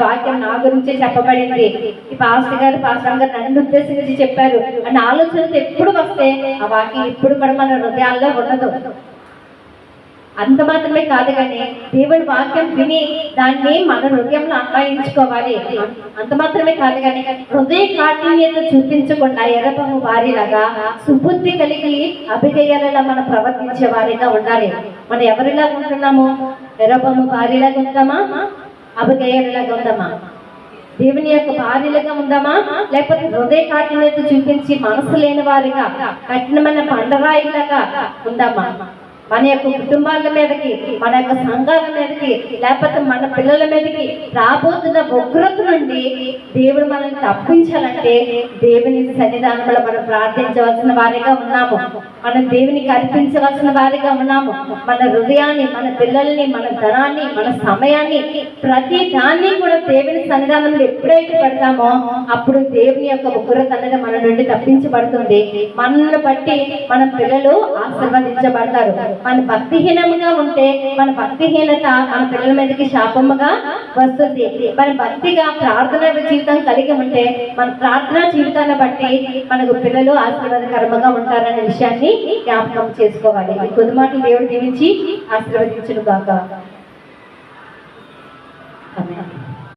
వాక్యం నా గురించే చెప్పబడింది. ఈ పాస్టర్ గారు పాస్టర్ గారు నన్ను ఉద్దేశించి చెప్పారు. అన్న ఆలోచనలు ఎప్పుడు వస్తే ఆ వాక్యం ఇప్పుడు కూడా మన హృదయాల్లో ఉండదు. అంత మాత్రమే కాదు కానీ దేవుడి వాక్యం విని దాన్ని మన హృదయంలో అన్వయించుకోవాలి. అంత మాత్రమే కాదు కానీ హృదయ కాఠిన్యత చూపించకుండా ఎర్రబొమ్మ వారిలాగా సుబుద్ధి కలిగి అభిజయాలలో మనం ప్రవర్తించే వారిగా ఉండాలి. మనం ఎవరిలా ఉంటున్నాము? ఎరపము వారిలాగా ఉంటామా అభిజయాలలాగా ఉందామా దేవుని యొక్క భార్యలుగా ఉందామా లేకపోతే హృదయ కాఠిన్యత చూపించి మనసు లేని వారిగా కఠినమైన పండరాయిలాగా ఉందామా మన యొక్క కుటుంబాల మీదకి మన యొక్క సంఘాల మీదకి లేకపోతే మన పిల్లల మీదకి రాబోతున్న ఉగ్రత నుండి దేవుడు మనల్ని తప్పించాలంటే దేవుని సన్నిధానంలో మనం ప్రార్థించవలసిన వారిగా ఉన్నాము. మనం దేవునికి అర్పించవలసిన వారిగా ఉన్నాము. మన హృదయాన్ని మన పిల్లల్ని మన ధనాన్ని మన సమయాన్ని ప్రతి దాన్ని కూడా దేవుని సన్నిధానంలో ఎప్పుడైతే పెడతామో అప్పుడు దేవుని యొక్క ఉగ్రత అనేది మన నుండి తప్పించబడుతుంది. మనల్ని బట్టి మన పిల్లలు ఆశీర్వదించబడతారు. మన భక్తిహీనముగా ఉంటే మన భక్తిహీనత మన పిల్లల మీదకి శాపముగా వస్తుంది. మన భక్తిగా ప్రార్థన జీవితం కలిగి ఉంటే మన ప్రార్థనా జీవితాన్ని బట్టి మనకు పిల్లలు ఆశీర్వాదకరంగా ఉంటారనే విషయాన్ని జ్ఞాపకం చేసుకోవాలి. ఈ కొద్ది మాటలు దేవుడు దీవించి ఆశీర్వదించును కాక